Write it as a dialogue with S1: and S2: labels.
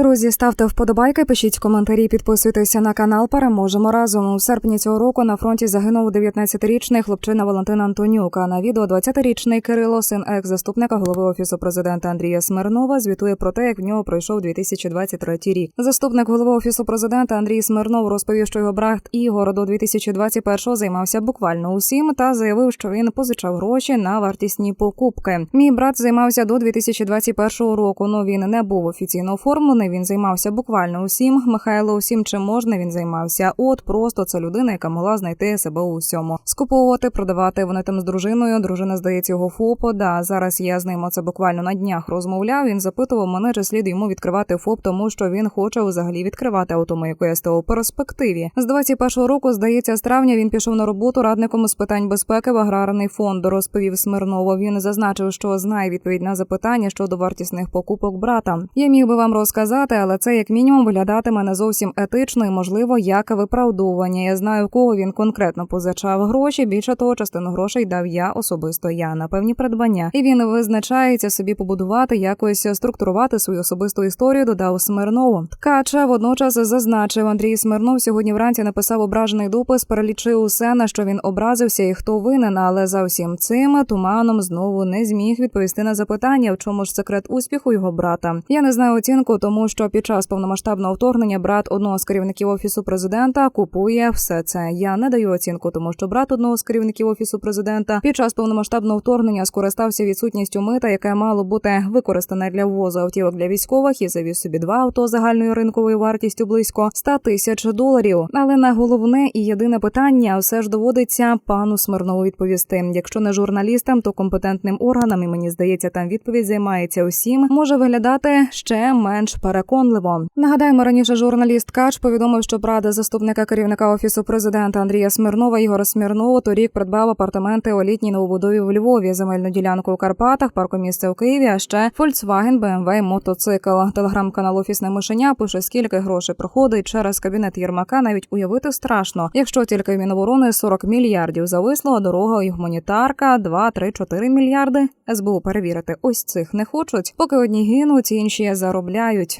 S1: Друзі, ставте вподобайки, пишіть коментарі, підписуйтеся на канал. Переможемо разом. У серпні цього року на фронті загинув 19-річний хлопчина Валентин Антонюк. А на відео 20-річний Кирило, син екс-заступника голови офісу президента Андрія Смирнова, звітує про те, як в нього пройшов 2023 рік. Заступник голови офісу президента Андрій Смирнов розповів, що його брат Ігор до 2021-го займався буквально усім та заявив, що він позичав гроші на вартісні покупки. Мій брат займався до 2021 року. Ну він не був офіційно оформлений. Він займався буквально усім. Михайло усім чим можна. Він займався. От просто це людина, яка могла знайти себе у всьому. Скуповувати, продавати. Вони там з дружиною. Дружина здається його ФОПо. Да, зараз я з ним оце буквально на днях розмовляв. Він запитував мене, чи слід йому відкривати ФОП, тому що він хоче взагалі відкривати автомийку СТО у перспективі. З 21-го року, здається, з травня він пішов на роботу радником з питань безпеки в аграрний фонд. Розповів Смирново. Він зазначив, що знає відповідь на запитання щодо вартісних покупок брата. Я міг би вам розказати, але це як мінімум виглядатиме не зовсім етично і можливо як виправдовування. Я знаю, в кого він конкретно позичав гроші. Більше того, частину грошей дав я особисто я на певні придбання, і він визначається собі побудувати, якось структурувати свою особисту історію. Додав Смирнову. Ткача водночас зазначив Андрій Смирнов. Сьогодні вранці написав ображений допис, перелічив усе на що він образився і хто винен. Але за всім цим туманом знову не зміг відповісти на запитання, в чому ж секрет успіху його брата. Я не знаю оцінку, тому що під час повномасштабного вторгнення брат одного з керівників офісу президента купує все це. Я не даю оцінку, тому що брат одного з керівників офісу президента під час повномасштабного вторгнення скористався відсутністю мита, яке мало бути використане для ввозу автівок для військових, і завіз собі два авто загальною ринковою вартістю близько 100 тисяч доларів. Але на головне і єдине питання все ж доводиться пану Смирнову відповісти. Якщо не журналістам, то компетентним органам, і мені здається, там відповідь займається усім, може виглядати ще менш переконливо. Нагадаємо, раніше журналіст Кач повідомив, що брат заступника керівника офісу президента Андрія Смирнова Ігора Смірнову торік придбав апартаменти у літній новобудові в Львові, земельну ділянку у Карпатах, паркомісце у Києві, а ще Volkswagen, BMW, мотоцикл. Телеграм-канал Офісне мишеня пише, скільки грошей проходить через кабінет Єрмака. Навіть уявити страшно. Якщо тільки в Міноборони 40 мільярдів зависло, дорога і гуманітарка 2, 3, 4 мільярди. СБУ перевірити ось цих не хочуть. Поки одні гинуть, інші заробляють.